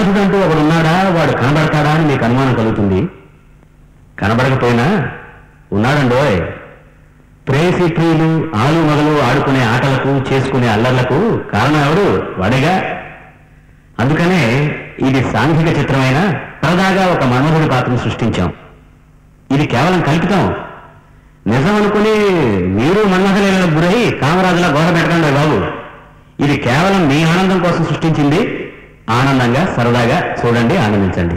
మన్మథుడంటూ ఒకడున్నాడా వాడు కనబడతాడా అని మీకు అనుమానం కలుగుతుంది. కనబడకపోయినా ఉన్నాడండోయ్. ప్రేసి ప్రియులు ఆలు మొదలు ఆడుకునే ఆటలకు చేసుకునే అల్లర్లకు కారణం ఎవడు? వాడేగా. అందుకనే ఇది సాంఘిక చిత్రమైన సరదాగా ఒక మన్మధుడి పాత్రను సృష్టించాం. ఇది కేవలం కల్పితం. నిజం అనుకుని మీరు మన్మథలీలకు గురై కామరాజులా గోడ పెట్టకండి బాబు. ఇది కేవలం మీ ఆనందం కోసం సృష్టించింది ఆనందంగా సరదాగా చూడండి ఆనందించండి.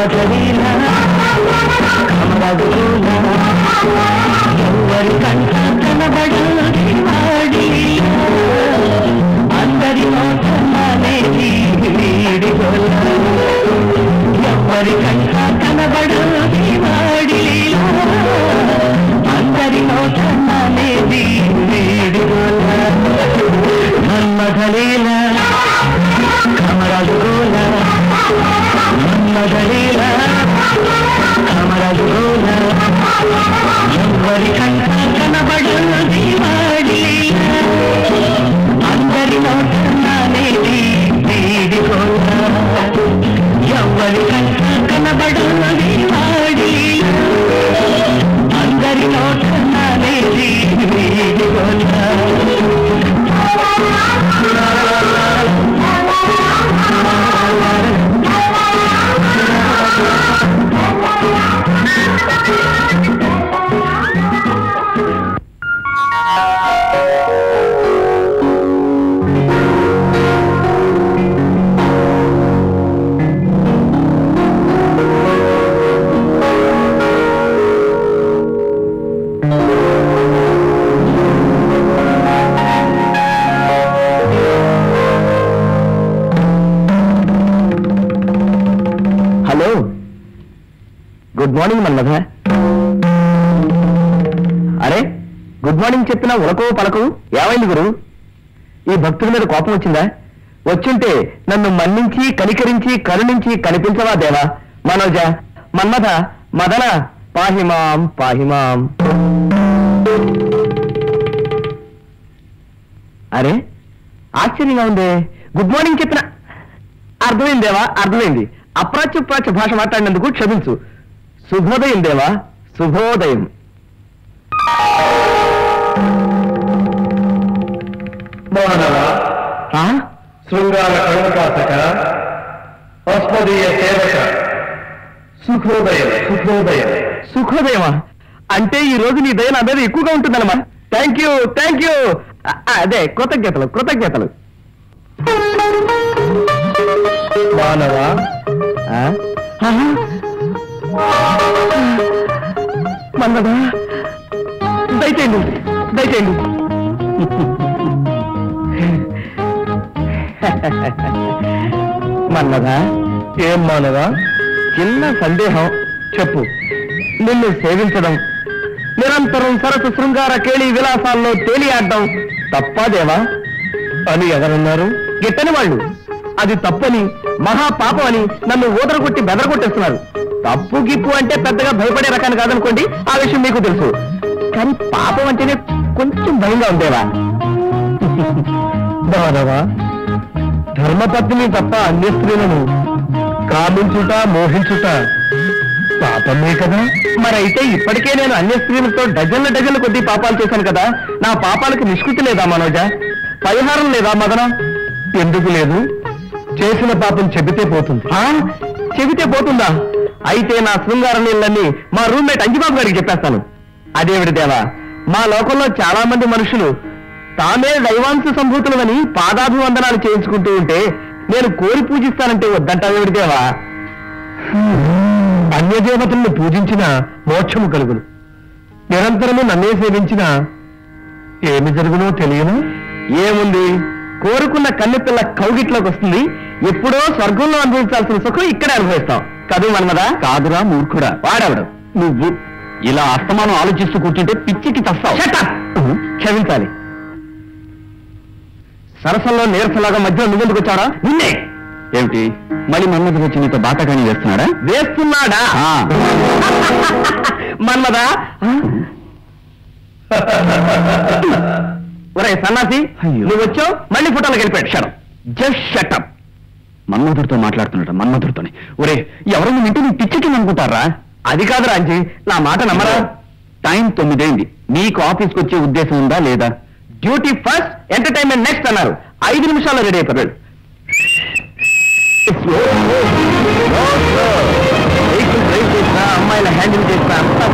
I Margarita. మార్నింగ్ మన్మథ అరే గుడ్ మార్నింగ్ చెప్పిన ఉలకో పలకు ఏమైంది గురు? ఈ భక్తుల మీద కోపం వచ్చిందా? వచ్చింటే నన్ను మన్నించి కనికరించి కరుణించి కనిపించవా దేవా? మనోజ మన్మథ మదన పాహిమాం పాహిమాం అరే ఆశ్చర్యంగా ఉంది. గుడ్ మార్నింగ్ చెప్పిన అర్థమైంది దేవా అర్థమైంది. అప్రాచ్య ప్రాచ్య భాష మాట్లాడినందుకు క్షమించు. శుభోదయం దేవా శుభోదయం. మోహనవ ఆ? శృంగార కణకాసక అస్మదీయ సేవక సుఖోదయం సుఖోదయం సుఖోదయమా అంటే ఈ రోజు నీ దయ నా మీద ఎక్కువగా ఉంటుందన్నమా థ్యాంక్ యూ థ్యాంక్ యూ అదే కృతజ్ఞతలు కృతజ్ఞతలు. మానవ? ఆ? ఆహా. మన్నదా దయచేయండి దయచేయండి. మన్నదా ఏం మానదా చిన్న సందేహం చెప్పు. నిన్ను సేవించడం నిరంతరం సరసు శృంగార కేళి విలాసాల్లో తేలియాడ్డం తప్పాదేవా అని ఎవరన్నారు? గిట్టని వాళ్ళు. అది తప్పని మహా పాపం అని నన్ను ఓదరగొట్టి బెదరగొట్టేస్తున్నారు. తప్పు గిప్పు అంటే పెద్దగా భయపడే రకాన్ని కాదనుకోండి ఆ విషయం మీకు తెలుసు. కానీ పాపం అంటేనే కొంచెం భయంగా ఉండేవా? బాధవా ధర్మపత్ని తప్ప అన్య స్త్రీలను కామించుట మోహించుట పాపమే కదా? మరైతే ఇప్పటికే నేను అన్య స్త్రీలతో డజన్ల డజన్ల కొద్ది పాపాలు చేశాను కదా నా పాపాలకు నిష్కృతి లేదా మనోజ? పరిహారం లేదా మదన? ఎందుకు లేదు? చేసిన పాపం చెబితే పోతుంది. చెబితే పోతుందా? అయితే నా శృంగార నీళ్ళని మా రూమ్మేట్ అంజిబాబు గారికి చెప్పేస్తాను. అదేవిడి దేవా మా లోకంలో చాలా మంది మనుషులు తామే దైవాంశ సంభూతులమని పాదాభివందనాలు చేయించుకుంటూ ఉంటే నేను కోరి పూజిస్తానంటే వద్దంటావేవిడి దేవా? అన్యదేవతలను పూజించిన మోక్షము కలుగును. నిరంతరము నన్నే సేవించిన ఏమి జరుగునో తెలియను? ఏముంది? కోరుకున్న కన్నెపిల్ల కౌగిట్లోకి వస్తుంది. ఎప్పుడో స్వర్గంలో అనుభవించాల్సిన సుఖం ఇక్కడే అనుభవిస్తాం. కదు మన్మదా? కాదురా మూర్ఖుడా. వాడవడు? నువ్వు. ఇలా అస్తమానం ఆలోచిస్తూ కూర్చుంటే పిచ్చికి చస్తావు క్షమించాలి. సరసంలో నీరసలాగా మధ్యలో నువ్వెందుకు వచ్చాడా నిన్నే. ఏమిటి? మళ్ళీ మన్మధుడు వచ్చి నీతో బాటగాని వేస్తున్నాడా? వేస్తున్నాడా మన్మదా ఒరే సన్నాసి నువ్వు వచ్చావు మళ్ళీ ఫోటోలకు వెళ్ళిపోయాడు. షడం జస్ట్ షటప్ మన్మధుడితో మాట్లాడుతున్నాడు మన్మధుడితోని. ఒరే ఎవరన్నా వింటే నీ పిచ్చికి అనుకుంటారా అది కాదు రాంజీ నా మాట నమ్మరా? టైం తొమ్మిదైంది. నీకు ఆఫీస్కి వచ్చే ఉద్దేశం ఉందా లేదా? డ్యూటీ ఫస్ట్ ఎంటర్టైన్మెంట్ నెక్స్ట్ అన్నారు. ఐదు నిమిషాల్లో రెడీ అయిపోయాడు అమ్మాయిల హ్యాండిల్ చేసిన అంతా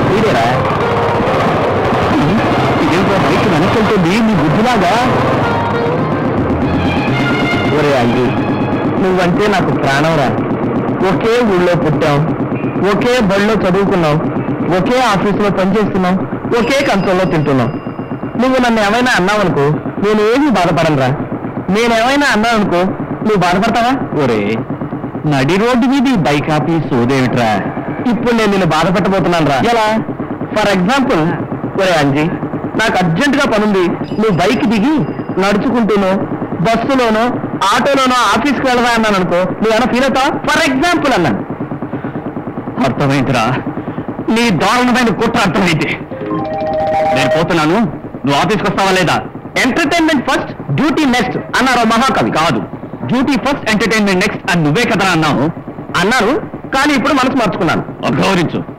ఇదేంటో బైక్ వెనకెళ్తుంది నీ బుద్ధిలాగా? ఒరే అంగి నువ్వంటే నాకు ప్రాణంరా ఒకే ఊళ్ళో పుట్టాం. ఒకే బడిలో చదువుకున్నాం. ఒకే ఆఫీసులో పనిచేస్తున్నాం. ఒకే కంచంలో తింటున్నాం. నువ్వు నన్ను ఏమైనా అన్నావనుకో నేను ఏమీ బాధపడనురా నేనేమైనా అన్నావనుకో నువ్వు బాధపడతావా? ఒరే నడి రోడ్డు మీద బైక్ ఆపి సోదేమిట్రా? ఇప్పుడు నేను నిన్ను బాధపెట్టబోతున్నాను రా. ఎలా? ఫర్ ఎగ్జాంపుల్ ఒరే అంజీ నాకు అర్జెంటుగా పనుంది. నువ్వు బైక్ దిగి నడుచుకుంటూనో బస్సులోనో ఆటోలోనో ఆఫీస్కి వెళ్దా అన్నాను అనుకో నువ్వేమో ఫీల్ అవుతావా? ఫర్ ఎగ్జాంపుల్ అన్నాను. అర్థమైందిరా? నీ దారుణమైన కుట్ర అర్థమైంది. నేను పోతున్నాను. నువ్వు ఆఫీస్కి వస్తావా లేదా? ఎంటర్టైన్మెంట్ ఫస్ట్ డ్యూటీ నెక్స్ట్ అన్నారు ఆ మహాకవి. కాదు. డ్యూటీ ఫస్ట్ ఎంటర్టైన్మెంట్ నెక్స్ట్ అని నువ్వే కదా అన్నావు. అన్నారు. కానీ ఇప్పుడు మనసు మార్చుకున్నాను. గౌరవించు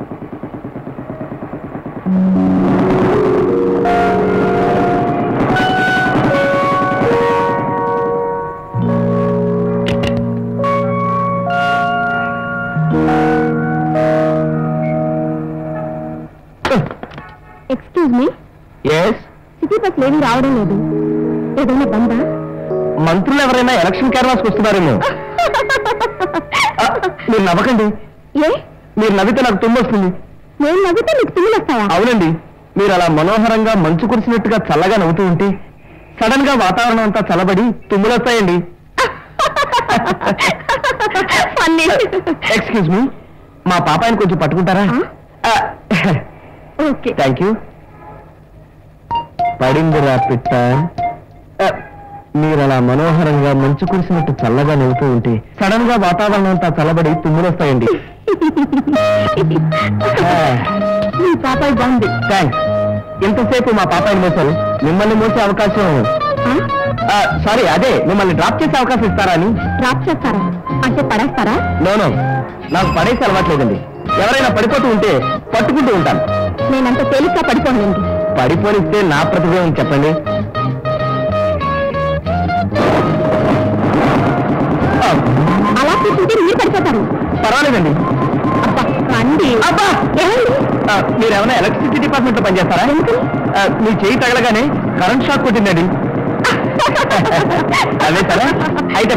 రావడం లేదు. ఏదైనా బందా? మంత్రులు ఎవరైనా ఎలక్షన్ క్యాన్వాస్కి వస్తున్నారేమో. మీరు నవ్వకండి. ఏ? మీరు నవ్వితే నాకు తుమ్ము వస్తుంది. నేను నవ్వితే నీకు తుమ్ములు వస్తాయా? అవునండి. మీరు అలా మనోహరంగా మంచు కురిసినట్టుగా చల్లగా నవ్వుతూ ఉంటే సడన్గా వాతావరణం అంతా చల్లబడి తుమ్ములు వస్తాయండి. ఫన్నీ ఎక్స్క్యూజ్ మీ మా పాపాయిని కొంచెం పట్టుకుంటారా? ఓకే థ్యాంక్ యూ పడిందిరా పిట్ట. మీరు అలా మనోహరంగా మంచు కురిసినట్టు చల్లగా నవ్వుతూ ఉంటే సడన్గా వాతావరణం అంతా చల్లబడి తుమ్ములు వస్తాయండి మీ పాపాయి బాగుంది థ్యాంక్స్ ఇంతసేపు మా పాపాయిని మోసారు? మిమ్మల్ని మోసే అవకాశం. సారీ అదే మిమ్మల్ని డ్రాప్ చేసే అవకాశం ఇస్తారా అని. డ్రాప్ చేస్తారా? అంటే పడేస్తారా? నోనో నాకు పడేసి అలవాట్లేదండి. ఎవరైనా పడిపోతూ ఉంటే పట్టుకుంటూ ఉంటాను. నేనంత తేలిగ్గా పడిపోనండి పడిపోనిస్తే నా ప్రతిభ ఏమిటి చెప్పండి? అలా కూర్చుంటే మీరు పడిపోతారు. పర్వాలేదండి. అబ్బా రండి. అబ్బా! ఏమండి? ఆ, మీరు ఏమైనా ఎలక్ట్రిసిటీ డిపార్ట్మెంట్లో పనిచేస్తారా? ఆ, మీ చేయి తగలగానే కరెంట్ షాక్ కొట్టిందండి. అదే సరే అయితే.